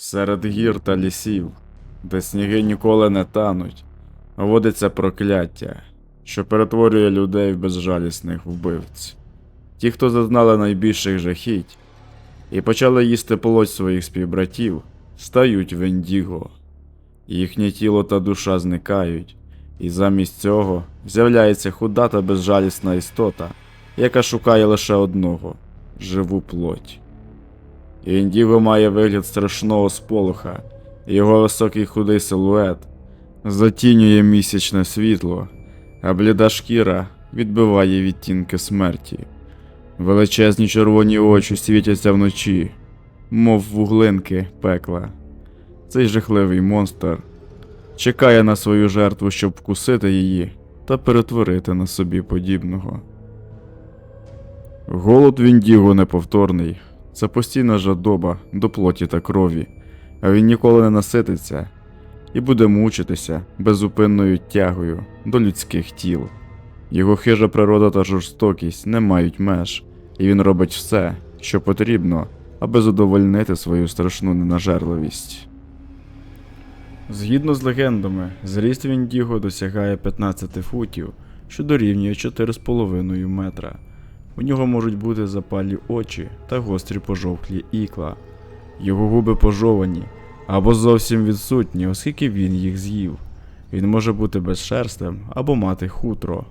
Серед гір та лісів, де сніги ніколи не тануть, водиться прокляття, що перетворює людей в безжалісних вбивць. Ті, хто зазнали найбільших жахіть і почали їсти плоть своїх співбратів, стають вендіго. Їхнє тіло та душа зникають, і замість цього з'являється худа та безжалісна істота, яка шукає лише одного живу плоть. Індіго має вигляд страшного сполоха, його високий худий силует затінює місячне світло, а бліда шкіра відбиває відтінки смерті. Величезні червоні очі світяться вночі, мов вуглинки пекла. Цей жахливий монстр чекає на свою жертву, щоб вкусити її та перетворити на собі подібного. Голод Віндіго неповторний, це постійна жадоба до плоті та крові, а він ніколи не насититься і буде мучитися безупинною тягою до людських тіл. Його хижа природа та жорстокість не мають меж, і він робить все, що потрібно, аби задовольнити свою страшну ненажерливість. Згідно з легендами, зріст Віндіго досягає 15 футів, що дорівнює 4,5 метра. У нього можуть бути запалі очі та гострі пожовклі ікла. Його губи пожовані або зовсім відсутні, оскільки він їх з'їв. Він може бути безшерстим або мати хутро.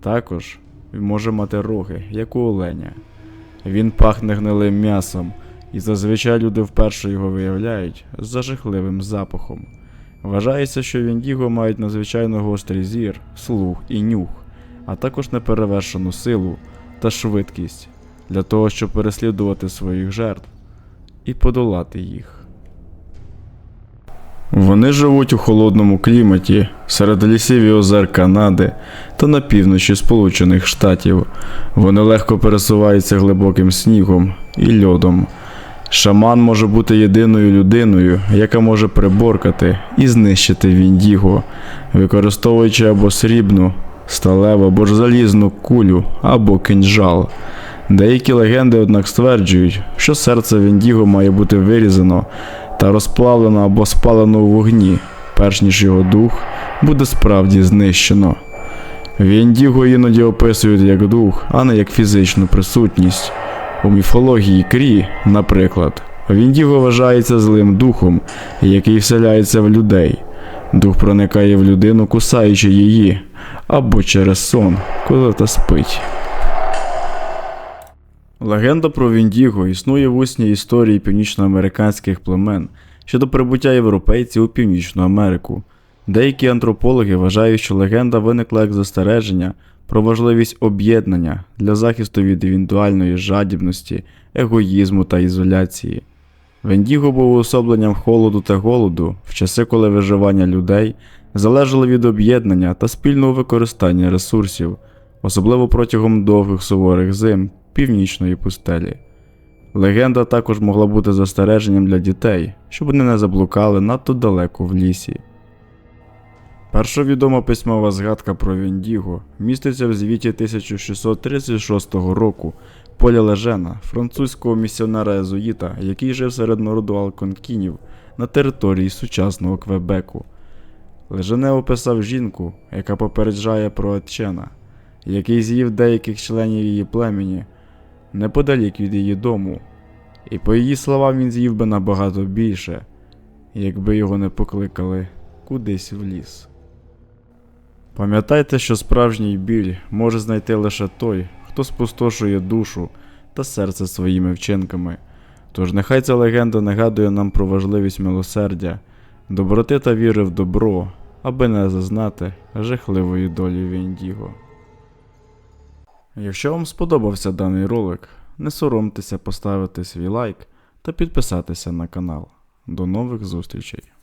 Також він може мати роги, як у оленя. Він пахне гнилим м'ясом, і зазвичай люди вперше його виявляють з жахливим запахом. Вважається, що віндіго мають надзвичайно гострий зір, слух і нюх, а також неперевершену силу та швидкість для того, щоб переслідувати своїх жертв і подолати їх. Вони живуть у холодному кліматі серед лісів і озер Канади та на півночі Сполучених Штатів. Вони легко пересуваються глибоким снігом і льодом. Шаман може бути єдиною людиною, яка може приборкати і знищити Віндіго, використовуючи або срібну, сталеву або ж залізну кулю або кинджал. Деякі легенди, однак, стверджують, що серце Віндіго має бути вирізано та розплавлено або спалено у вогні, перш ніж його дух буде справді знищено. Віндіго іноді описують як дух, а не як фізичну присутність. У міфології Крі, наприклад, Віндіго вважається злим духом, який вселяється в людей. Дух проникає в людину, кусаючи її, або через сон, коли та спить. Легенда про Віндіго існує в усній історії північноамериканських племен щодо прибуття європейців у Північну Америку. Деякі антропологи вважають, що легенда виникла як застереження про важливість об'єднання для захисту від індивідуальної жадібності, егоїзму та ізоляції. Вендіго був уособленням холоду та голоду в часи, коли виживання людей залежало від об'єднання та спільного використання ресурсів, особливо протягом довгих суворих зим північної пустелі. Легенда також могла бути застереженням для дітей, щоб вони не заблукали надто далеко в лісі. Перша відома письмова згадка про Віндіго міститься в звіті 1636 року Поля Лежена, французького місіонера Езуїта, який жив серед народу алконкінів на території сучасного Квебеку. Лежене описав жінку, яка попереджає про Етчена, який з'їв деяких членів її племені неподалік від її дому, і по її словам він з'їв би набагато більше, якби його не покликали кудись в ліс. Пам'ятайте, що справжній біль може знайти лише той, хто спустошує душу та серце своїми вчинками. Тож нехай ця легенда нагадує нам про важливість милосердя, доброти та віри в добро, аби не зазнати жахливої долі Віндіго. Якщо вам сподобався даний ролик, не соромтеся поставити свій лайк та підписатися на канал. До нових зустрічей!